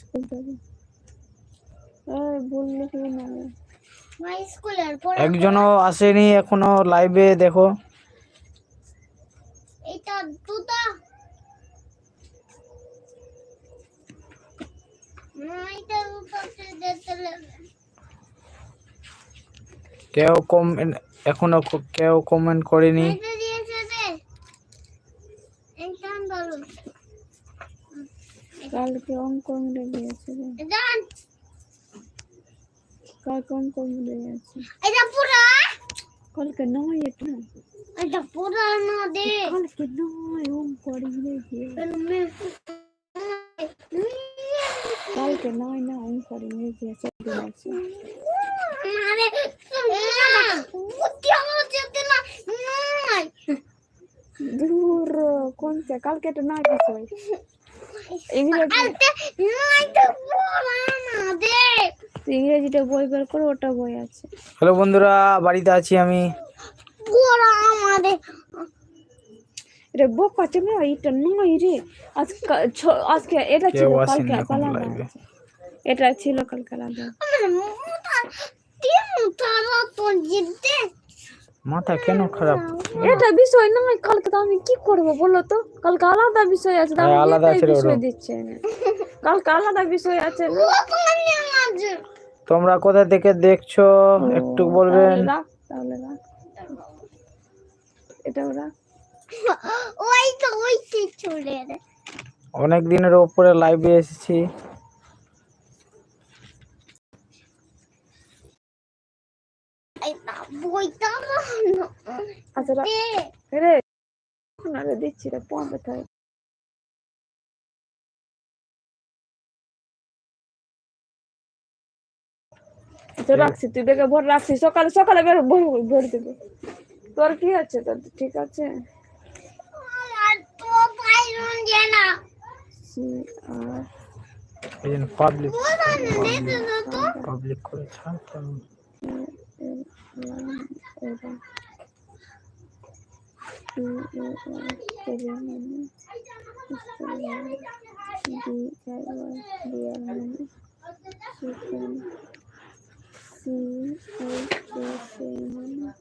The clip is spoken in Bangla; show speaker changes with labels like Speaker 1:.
Speaker 1: স্কুল যাবে এই বললে কি না?
Speaker 2: মাই স্কুলের পড়া
Speaker 3: একজনও আসেনি এখনও লাইভে দেখো।
Speaker 2: এটা দুটা।
Speaker 3: কেউ কমেন্ট এখনও কেউ কমেন্ট করেনি
Speaker 2: এটা দিয়েছে দে এইখান বলো
Speaker 1: কালকে অঙ্ক মিলে
Speaker 2: জান।
Speaker 1: কালকে অঙ্ক মিলে গেছে
Speaker 2: এটা পুরা?
Speaker 1: কালকে নয় এটা।
Speaker 2: এটা পুরানো দে।
Speaker 1: কালকে নয় অঙ্ক মিলে দিয়ে কালকে নয় না অঙ্ক মিলে আছে
Speaker 2: আরে বুদ্ধি আমার যেতে না
Speaker 1: দূর কোনটা? কালকে না
Speaker 2: নয় তো পুরানো দে
Speaker 1: ইংরেজিটা বই বের করে ওটা বই আছে।
Speaker 3: হ্যালো বন্ধুরা বাড়িতে আছি আমি।
Speaker 1: রে বুক আছে না? এটা নয় রে। আজকে ছ- আজকে এটা ছিল কালকে আছে। এটা ছিল কালকে আলাদা।
Speaker 3: মাথা কেন খারাপ?
Speaker 1: এটা বিষয় না কালকে তো আমি কি করব বলো তো? কালকে আলাদা বিষয় আছে তো
Speaker 3: হ্যাঁ,
Speaker 1: আমি
Speaker 3: আলাদা
Speaker 1: বিষয়। দিচ্ছে। কালকে আলাদা বিষয় আছে।
Speaker 3: তোমরা কোথা থেকে দেখছ? একটু বলবেন।
Speaker 1: তাহলে তাহলে এটাও রাখ
Speaker 2: ওই তো ওই চলে
Speaker 3: অনেক দিনের উপরে লাইভে এসেছি
Speaker 2: এই না বইটা না
Speaker 1: আচ্ছা রাখ
Speaker 2: দে
Speaker 1: রে এখন আরে দিচ্ছি রে আচ্ছা রাখছি তুই দেখে ভোর রাখছি সকালে সকালে বের ভোর ভোর দেবে তোর কি আছে তোর ঠিক আছে
Speaker 2: তো
Speaker 3: পাবলিক
Speaker 2: তো তো
Speaker 3: পাবলিক করে
Speaker 1: falan öyle. Söylemenin isteyen diğer var diğerinin Sütün Si Ölçü Şeymanı